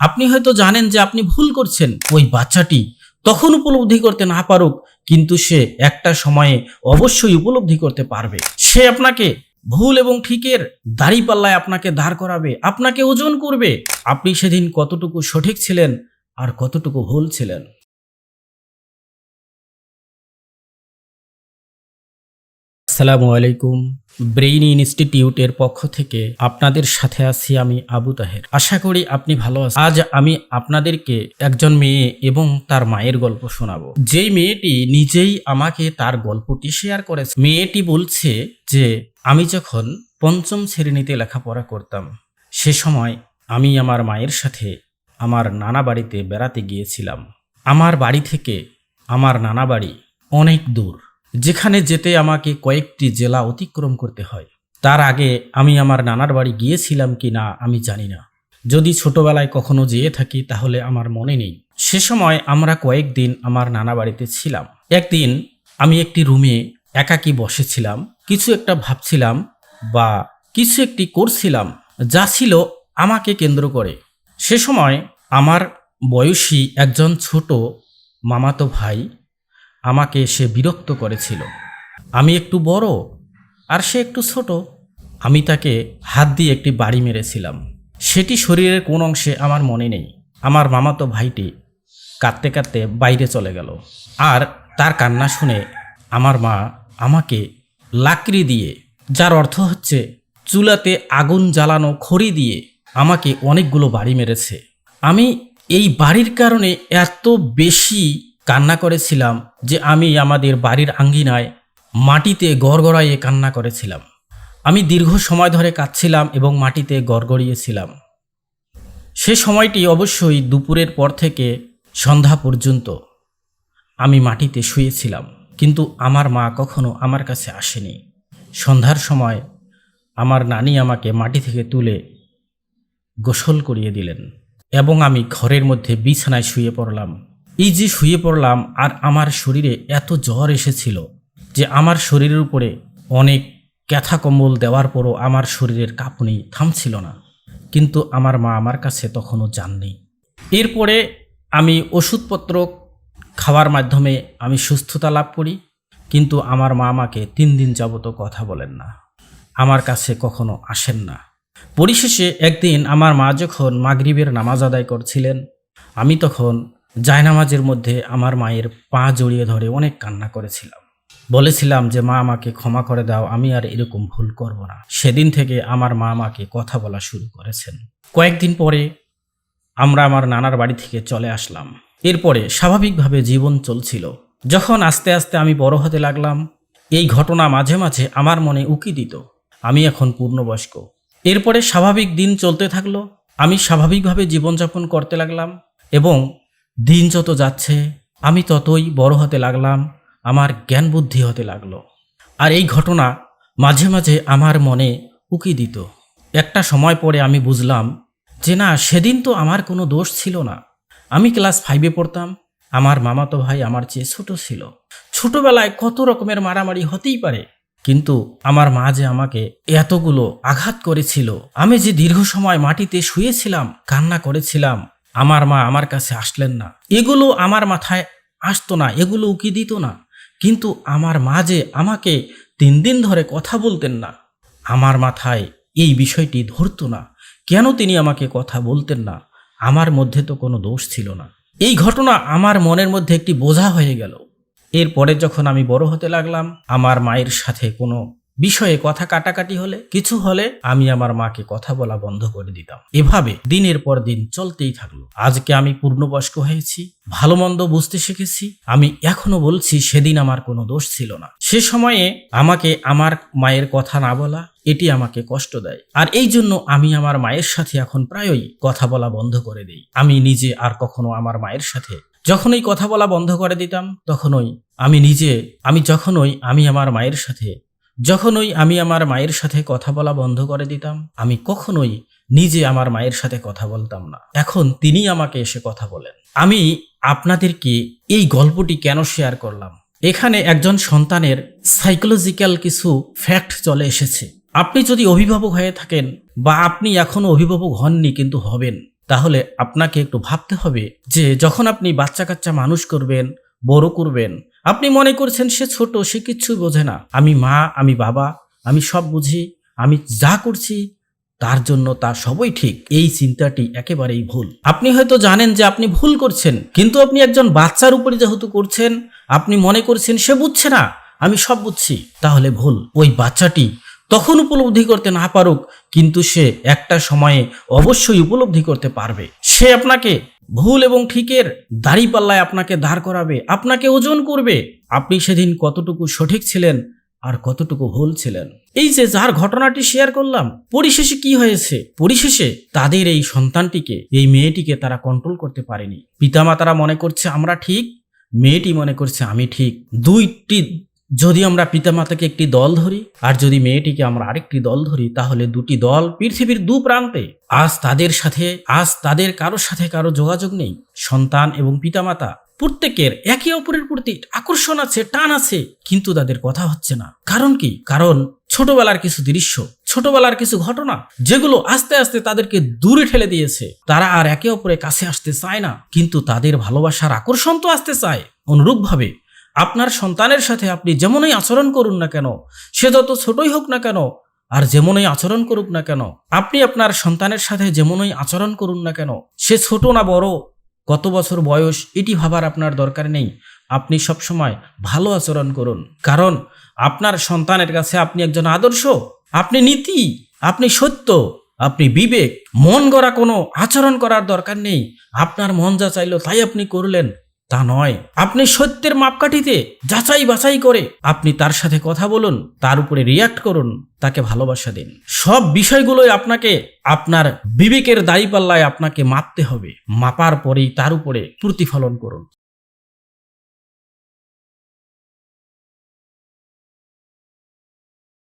আপনি হয়তো জানেন যে আপনি ভুল করছেন ওই বাচ্চাটি তখন উপলব্ধি করতে না পারুক, কিন্তু সে একটা সময়ে অবশ্যই উপলব্ধি করতে পারবে। সে আপনাকে ভুল এবং ঠিকের দাড়ি পাল্লায় আপনাকে দাঁড় করাবে, আপনাকে ওজন করবে। আপনি সেদিন কতটুকু সঠিক ছিলেন আর কতটুকু ভুল ছিলেন? আসসালামু আলাইকুম, ব্রেইন ইনস্টিটিউটের পক্ষ থেকে আপনাদের সাথে আছি আমি আবু তাহের। আশা করি আপনি ভালো আছেন। আজ আমি আপনাদেরকে একজন মেয়ে এবং তার মায়ের গল্প শোনাবো। যেই মেয়েটি নিজেই আমাকে তার গল্পটি শেয়ার করেছে। মেয়েটি বলছে যে, আমি যখন পঞ্চম শ্রেণীতে লেখাপড়া করতাম, সে সময় আমি আমার মায়ের সাথে আমার নানা বাড়িতে বেড়াতে গিয়েছিলাম। আমার বাড়ি থেকে আমার নানা বাড়ি অনেক দূর। যেখানে যেতে আমাকে কয়েকটি জেলা অতিক্রম করতে হয়। তার আগে আমি আমার নানার বাড়ি গিয়েছিলাম কি না, আমি জানি না। যদি ছোটবেলায় কখনো যেয়ে থাকি, তাহলে আমার মনে নেই। সে সময় আমরা কয়েকদিন আমার নানা বাড়িতে ছিলাম। একদিন আমি একটি রুমে একাকী বসেছিলাম, কিছু একটা ভাবছিলাম বা কিছু একটি করছিলাম, যা ছিল আমাকে কেন্দ্র করে। সে সময় আমার বয়সী একজন ছোট মামাতো ভাই আমাকে সে বিরক্ত করেছিল। আমি একটু বড় আর সে একটু ছোট। আমি তাকে হাত দিয়ে একটি বাড়ি মেরেছিলাম। সেটি শরীরের কোন অংশে আমার মনে নেই। আমার মামাতো ভাইটি কাঁদতে কাঁদতে বাইরে চলে গেল। আর তার কান্না শুনে আমার মা আমাকে লাকড়ি দিয়ে, যার অর্থ হচ্ছে চুলাতে আগুন জ্বালানো খড়ি দিয়ে আমাকে অনেকগুলো বাড়ি মেরেছে। আমি এই বাড়ির কারণে এত বেশি কান্না করেছিলাম যে আমি আমাদের বাড়ির আঙ্গিনায় মাটিতে গড়গড়াইয়ে কান্না করেছিলাম। আমি দীর্ঘ সময় ধরে কাঁদছিলাম এবং মাটিতে গড়গড়িয়েছিলাম। সে সময়টি অবশ্যই দুপুরের পর থেকে সন্ধ্যা পর্যন্ত আমি মাটিতে শুয়েছিলাম। কিন্তু আমার মা কখনো আমার কাছে আসেনি। সন্ধ্যার সময় আমার নানি আমাকে মাটি থেকে তুলে গোসল করিয়ে দিলেন এবং আমি ঘরের মধ্যে বিছানায় শুয়ে পড়লাম। যে শুয়ে পড়লাম আর আমার শরীরে এত জ্বর এসেছিল যে আমার শরীরের উপরে অনেক ক্যাথা কম্বল দেওয়ার পরও আমার শরীরের কাঁপুনি থামছিল না। কিন্তু আমার মা আমার কাছে তখনও যাননি। এরপরে আমি ওষুধপত্র খাওয়ার মাধ্যমে আমি সুস্থতা লাভ করি, কিন্তু আমার মা আমাকে তিন দিন যাবত কথা বলেন না। আমার কাছে কখনো আসেন না। পরিশেষে একদিন আমার মা যখন মাগরিবের নামাজ আদায় করছিলেন, আমি তখন জায়নামাজের মধ্যে আমার মায়ের পা জড়িয়ে ধরে অনেক কান্না করেছিলাম। বলেছিলাম যে, মা, আমাকে ক্ষমা করে দাও, আমি আর এরকম ভুল করব না। সেদিন থেকে আমার মা আমাকে কথা বলা শুরু করেছেন। কয়েকদিন পরে আমরা আমার নানার বাড়ি থেকে চলে আসলাম। এরপরে স্বাভাবিকভাবে জীবন চলছিল। যখন আস্তে আস্তে আমি বড় হতে লাগলাম, এই ঘটনা মাঝে মাঝে আমার মনে উকি দিত। আমি এখন পূর্ণবয়স্ক। এরপরে স্বাভাবিক দিন চলতে থাকল, আমি স্বাভাবিকভাবে জীবনযাপন করতে লাগলাম এবং দিন যত যাচ্ছে, আমি ততই বড় হতে লাগলাম, আমার জ্ঞান বুদ্ধি হতে লাগল। আর এই ঘটনা মাঝে মাঝে আমার মনে উকি দিত। একটা সময় পরে আমি বুঝলাম যে না, সেদিন তো আমার কোনো দোষ ছিল না। আমি ক্লাস ফাইভে পড়তাম, আমার মামাতো ভাই আমার চেয়ে ছোট ছিল। ছোটবেলায় কত রকমের মারামারি হতেই পারে, কিন্তু আমার মা যে আমাকে এতগুলো আঘাত করেছিল, আমি যে দীর্ঘ সময় মাটিতে শুয়েছিলাম, কান্না করেছিলাম আমার মা আমার কাছে আসলেন না। এগুলো আমার মাথায় আসতো না, এগুলো উকি দিত না। কিন্তু আমার মা যে আমাকে তিন দিন ধরে কথা বলতেন না, আমার মাথায় এই বিষয়টি ধরতো না। কেন তিনি আমাকে কথা বলতেন না? আমার মধ্যে তো কোনো দোষ ছিল না। এই ঘটনা আমার মনের মধ্যে একটি বোঝা হয়ে গেল। এরপরে যখন আমি বড় হতে লাগলাম, আমার মায়ের সাথে কোনো বিষয়ে কথা কাটাকাটি হলে, কিছু হলে আমি আমার মাকে কথা বলা বন্ধ করে দিতাম। এভাবে দিনের পর দিন চলতেই থাকল। আজকে আমি পূর্ণবয়স্ক হয়েছি, ভালো মন্দ বুঝতে শিখেছি। আমি এখনও বলছি সেদিন আমার কোনো দোষ ছিল না। সে সময়ে আমাকে আমার মায়ের কথা না বলা, এটি আমাকে কষ্ট দেয়। আর এই জন্য আমি আমার মায়ের সাথে এখন প্রায়ই কথা বলা বন্ধ করে দিই। আমি নিজে আর কখনো আমার মায়ের সাথে যখনই কথা বলা বন্ধ করে দিতাম, তখনই আমি নিজে, আমি যখনই আমি আমার মায়ের সাথে যখনই আমি আমার মায়ের সাথে কথা বলা বন্ধ করে দিতাম, আমি কখনোই নিজে আমার মায়ের সাথে কথা বলতাম না। এখন তিনি আমাকে এসে কথা বলেন। আমি আপনাদেরকে এই গল্পটি কেন শেয়ার করলাম? এখানে একজন সন্তানের সাইকোলজিক্যাল কিছু ফ্যাক্ট চলে এসেছে। আপনি যদি অভিভাবক হয়ে থাকেন বা আপনি এখনও অভিভাবক হননি কিন্তু হবেন, তাহলে আপনাকে একটু ভাবতে হবে যে যখন আপনি বাচ্চা কাচ্চা মানুষ করবেন, বড় করবেন আপনি মনে করছেন সে ছোট, সে কিচ্ছু বোঝে না। আমি মা, আমি বাবা, আমি সব বুঝি, আমি যা করছি তার জন্য তার সবই ঠিক। এই চিন্তাটি একেবারেই ভুল। আপনি হয়তো জানেন যে আপনি ভুল করছেন, কিন্তু আপনি একজন বাচ্চার উপরে যেহেতু করছেন, আপনি মনে করছেন সে বুঝছে না, আমি সব বুঝছি। তাহলে ভুল। ওই বাচ্চাটি তখন উপলব্ধি করতে না পারুক, কিন্তু সে একটা সময়ে অবশ্যই উপলব্ধি করতে পারবে। সে আপনাকে ভুল এবং ঠিকের দাড়ি পাল্লায় আপনাকে দাঁড় করাবে, আপনাকে ওজন করবে। আপনি সেদিন কতটুকু সঠিক ছিলেন আর কতটুকু ভুল ছিলেন? এই যে যার ঘটনাটি শেয়ার করলাম, পরিশেষে কি হয়েছে? পরিশেষে তাদের এই সন্তানটিকে, এই মেয়েটিকে তারা কন্ট্রোল করতে পারেনি। পিতামাতারা মনে করছে আমরা ঠিক, মেয়েটি মনে করছে আমি ঠিক। দুইটি যদি আমরা পিতামাতাকে একটি দল ধরি, আর যদি মেয়েটিকে আমরা আরেকটি দল ধরি, তাহলে দুটি দল পৃথিবীর দু প্রান্তে। আজ তাদের সাথে, আজ তাদের কারোর সাথে কারও যোগাযোগ নেই। সন্তান এবং পিতামাতা প্রত্যেকের একে অপরের প্রতি আকর্ষণ আছে, টান আছে, কিন্তু তাদের কথা হচ্ছে না। কারণ কি? কারণ ছোটবেলার কিছু দৃশ্য, ছোটবেলার কিছু ঘটনা, যেগুলো আস্তে আস্তে তাদেরকে দূরে ঠেলে দিয়েছে। তারা আর একে অপরের কাছে আসতে চায় না, কিন্তু তাদের ভালোবাসার আকর্ষণ তো আসতে চায়। অনুরূপভাবে আপনার সন্তানের সাথে আপনি যেমনই আচরণ করুন না কেন, সে যত ছোটই হোক না কেন, আর যেমনই আচরণ করুক না কেন, আপনি আপনার সন্তানের সাথে যেমনই আচরণ করুন না কেন, সে ছোট না বড়, কত বছর বয়স এটি ভাবার আপনার দরকার নেই। আপনি সবসময় ভালো আচরণ করুন। কারণ আপনার সন্তানের কাছে আপনি একজন আদর্শ, আপনি নীতি, আপনি সত্য, আপনি বিবেক, মন গড়া কোনো আচরণ করার দরকার নেই। আপনার মন যা চাইলো তাই আপনি করলেন। তা নয়। আপনি সত্যের মাপকাঠিতে যাচাই বাছাই করে আপনি তার সাথে কথা বলুন, তার উপরে রিয়াক্ট করুন, তাকে ভালোবাসা দিন। সব বিষয়গুলোই আপনাকে, আপনার বিবেকের দায়ী পাল্লায় আপনাকে মাপতে হবে। মাপার পরেই তার উপরে প্রতিফলন করুন।